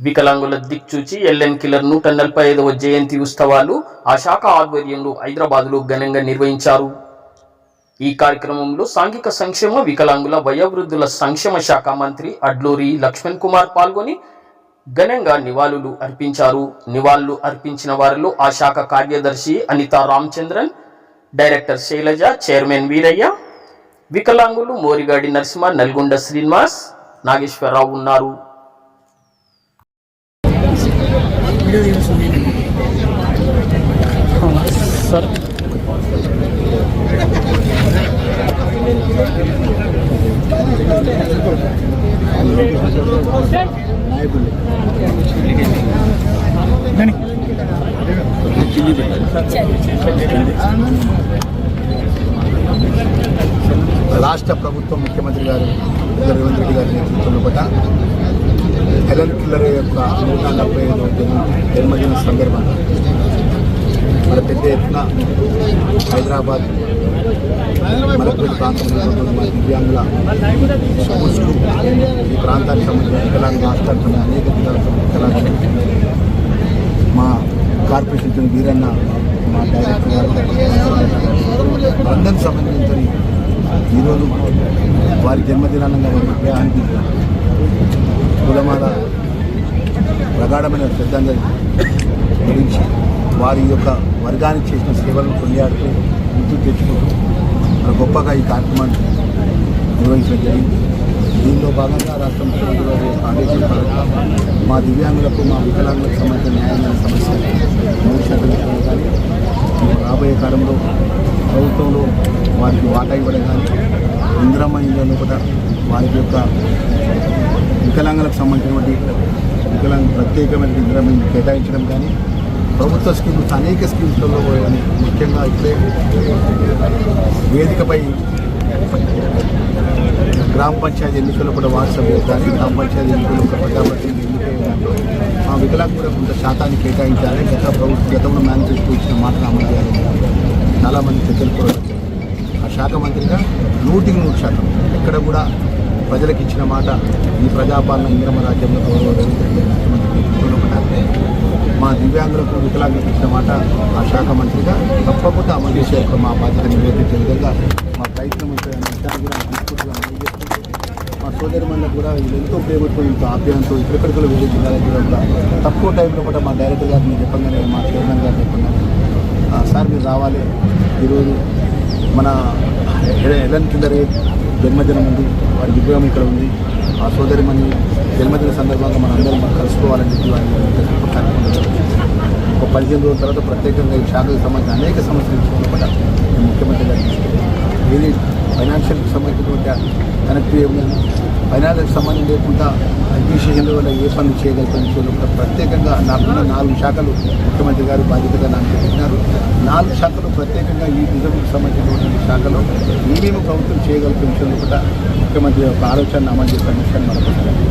వికలాంగుల దిక్చూచి LN killer నూట నలభై ఐదవ జయంతి ఉత్సవాలు ఆ శాఖ ఆధ్వర్యంలో హైదరాబాద్లో ఘనంగా నిర్వహించారు. ఈ కార్యక్రమంలో సాంఘిక సంక్షేమ వికలాంగుల వయోవృద్ధుల సంక్షేమ శాఖ మంత్రి అడ్లూరి లక్ష్మణ్ కుమార్ పాల్గొని ఘనంగా నివాళులు అర్పించారు. నివాళులు అర్పించిన వారిలో ఆ శాఖ కార్యదర్శి అనితా రామచంద్రన్ డైరెక్టర్ శైలజ చైర్మన్ వీరయ్య వికలాంగులు మోరిగాడి నరసింహ నల్గొండ శ్రీనివాస్ నాగేశ్వరరావు ఉన్నారు. వీడియో తీస్తుంది సార్ దాని రాష్ట్ర ప్రభుత్వం ముఖ్యమంత్రి గారు రేవంత్ రెడ్డి గారి నేతృత్వంలో పట్ల హెలన్ కిల్లర్ యొక్క నూట నలభై ఐదు జన్మదిన సందర్భంగా మన పెద్ద ఎత్తున హైదరాబాద్ మలపల్లి ప్రాంతంలో ఉన్నటువంటి దివ్యాంగుల స్కూల్స్కు ఈ ప్రాంతానికి సంబంధించిన వికలాంగ రాష్ట్రాలకు అనేక విధాలుగా వికలాంగులు మా కార్పొరేషన్ చైర్మన్ వీరన్న మా డైరెక్టర్ గారు అందరికి సంబంధించిన ఈరోజు వారి జన్మదినానంగా వారి విగ్రహానికి కులమాల ప్రగాఢమైన శ్రద్ధాంజలి గురించి వారి యొక్క వర్గానికి చేసిన సేవలను కొనియాడుతూ గుర్తు తెచ్చుకుంటూ మన గొప్పగా ఈ కార్యక్రమాన్ని నిర్వహించడం జరిగింది. దీనిలో భాగంగా రాష్ట్ర ముఖ్యమంత్రి గారి యొక్క ఆదేశాల మా దివ్యాంగులకు మా వికలాంగులకు సంబంధించిన న్యాయమైన సమస్య మూడు శాతం కానీ రాబోయే కాలంలో ప్రభుత్వంలో వారికి వాటా ఇవ్వడం కానీ ఇందిరమ్మ ఇండియాలో కూడా వారి యొక్క వికలాంగులకు సంబంధించినటువంటి వికలాంగ ప్రత్యేకమైన విగ్రహం కేటాయించడం కానీ ప్రభుత్వ స్కీమ్స్ అనేక స్కీమ్స్లలో కానీ ముఖ్యంగా ఇప్పుడే వేదికపై గ్రామ పంచాయతీ ఎన్నికల్లో కూడా వాట్సాప్ కానీ గ్రామ పంచాయతీ ఎన్నికల్లో ప్రజాప్రతినిధి ప్రజాపతి ఆ దాంట్లో కూడా కొంత శాతాన్ని కేటాయించాలి గత ప్రభుత్వం గతంలో మేనిఫెస్టో ఇచ్చిన మాటలు అమలు చేయాలని చాలామంది చర్చలు కూడా ఆ శాఖ మంత్రిగా నూటికి నూరు శాతం ఎక్కడ కూడా ప్రజలకు ఇచ్చిన మాట ఈ ప్రజాపాలన ఇంద్రమ రాజ్యంలో గౌరవ ముఖ్యమంత్రి మా దివ్యాంగులకు వికలాంగులకు ఇచ్చిన మాట ఆ శాఖ మంత్రిగా తప్పకుండా అమలు చేసే యొక్క మా బాధ్యత నివేదించే విధంగా మా ప్రయత్నం మా సోదరి మండలి కూడా వీళ్ళు ఎంతో ప్రేమతో ఇంత ఆప్యాయంతో ఇక్కడికక్కడ వెళ్ళి జిల్లాలకు కూడా కూడా తక్కువ టైంలో కూడా మా డైరెక్టర్ గారిని చెప్పగానే మా చైర్మన్ గారు చెప్పంగానే "ఆ, సార్ మీరు రావాలి. ఈరోజు మన ఎల- కింద కిందరే జన్మదినం ఉంది వారి విగ్రహం ఇక్కడ ఉంది. ఆ సోదరి మని జన్మదిన సందర్భంగా మన అందరం కలుసుకోవాలని చెప్పి వారిని ఒక పదిహేను రోజుల తర్వాత ప్రత్యేకంగా ఈ శాఖకు సంబంధించిన అనేక సమస్యలు విషయంలో ముఖ్యమంత్రి గారికి ఇది ఏది ఫైనాన్షియల్కి సంబంధించినటువంటి కనెక్ట్ ఏమైనా ఫైనాన్షియల్కి సంబంధం లేకుండా అడ్మినిస్ట్రేషన్ల వల్ల ఏ పనులు చేయగలుగుతాను విషయంలో ప్రత్యేకంగా నాకున్న నాలుగు శాఖలు ముఖ్యమంత్రి గారు బాధ్యతగా నాకు పెట్టినారు నాలుగు శాఖలు ప్రత్యేకంగా ఈ రిజర్వ్కి సంబంధించినటువంటి శాఖలో ఏమేమి ప్రభుత్వం చేయగల పెన్షన్లు కూడా ముఖ్యమంత్రి యొక్క ఆలోచన అమలు చేసే విషయాన్ని మనకు